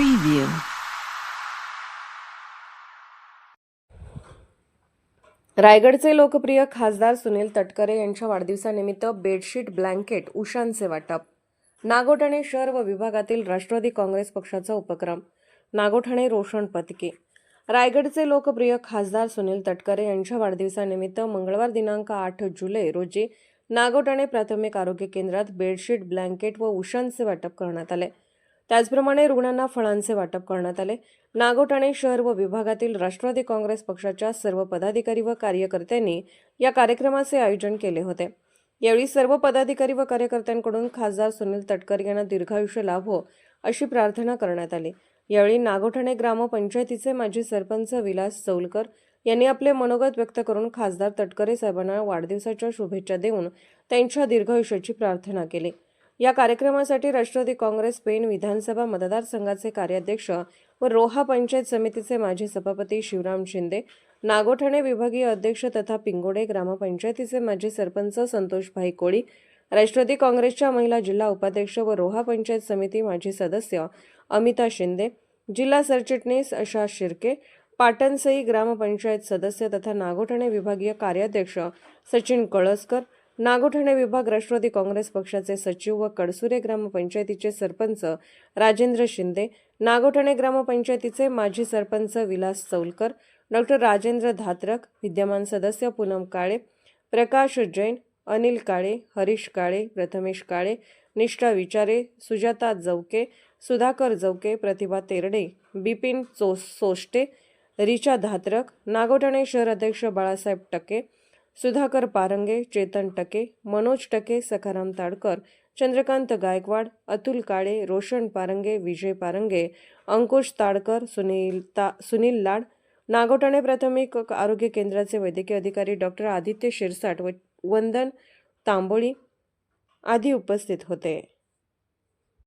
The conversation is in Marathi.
preview. रायगडचे लोकप्रिय खासदार सुनील तटकरे यांच्या वाढदिवसानिमित्त बेडशीट ब्लँकेट उशांचे वाटप. नागोठणे शहर व विभागातील राष्ट्रवादी काँग्रेस पक्षाचा उपक्रम. नागोठाणे रोशन पथके. रायगडचे लोकप्रिय खासदार सुनील तटकरे यांच्या वाढदिवसानिमित्त मंगळवार दिनांक आठ जुलै रोजी नागोठणे प्राथमिक आरोग्य केंद्रात बेडशीट ब्लँकेट व उशांचे वाटप करण्यात आले. त्याचप्रमाणे रुग्णांना फळांचे वाटप करण्यात आले. नागोठाणे शहर व विभागातील राष्ट्रवादी काँग्रेस पक्षाच्या सर्व पदाधिकारी व कार्यकर्त्यांनी या कार्यक्रमाचे आयोजन केले होते. यावेळी सर्व पदाधिकारी व कार्यकर्त्यांकडून खासदार सुनील तटकरे यांना दीर्घायुष्य लाभो हो अशी प्रार्थना करण्यात आली. यावेळी नागोठाणे ग्रामपंचायतीचे माजी सरपंच विलास चौलकर यांनी आपले मनोगत व्यक्त करून खासदार तटकरे साहेबांना वाढदिवसाच्या शुभेच्छा देऊन त्यांच्या दीर्घायुष्याची प्रार्थना केली. या कार्यक्रमासाठी राष्ट्रवादी काँग्रेस पेण विधानसभा मतदारसंघाचे कार्याध्यक्ष व रोहा पंचायत समितीचे माजी सभापती शिवराम शिंदे नागोठणे विभागीय अध्यक्ष तथा पिंगोडे ग्रामपंचायतीचे माजी सरपंच संतोषभाई कोळी राष्ट्रवादी काँग्रेसच्या महिला जिल्हा उपाध्यक्ष व रोहा पंचायत समिती माजी सदस्य अमिता शिंदे जिल्हा सरचिटणीस अशा शिर्के पाटणसई ग्रामपंचायत सदस्य तथा नागोठणे विभागीय कार्याध्यक्ष सचिन कळसकर नागोठणे विभाग राष्ट्रवादी काँग्रेस पक्षाचे सचिव व कडसुरे ग्रामपंचायतीचे सरपंच राजेंद्र शिंदे नागोठणे ग्रामपंचायतीचे माजी सरपंच विलास चौलकर डॉक्टर राजेंद्र धात्रक विद्यमान सदस्य पूनम काळे प्रकाश जैन अनिल काळे हरीश काळे प्रथमेश काळे निष्ठा विचारे सुजाता जवके सुधाकर जवके प्रतिभा तेरडे बिपिन चो सोष्टे रिचा धात्रक नागोठणे शहर अध्यक्ष बाळासाहेब टके सुधाकर पारंगे चेतन टके मनोज टके सखाराम ताडकर चंद्रकांत गायकवाड अतुल काळे रोशन पारंगे विजय पारंगे अंकुश ताडकर सुनील ता सुनील लाड नागोटाणे प्राथमिक आरोग्य केंद्राचे वैद्यकीय अधिकारी डॉक्टर आदित्य शिरसाट व वंदन तांबोळी आदी उपस्थित होते.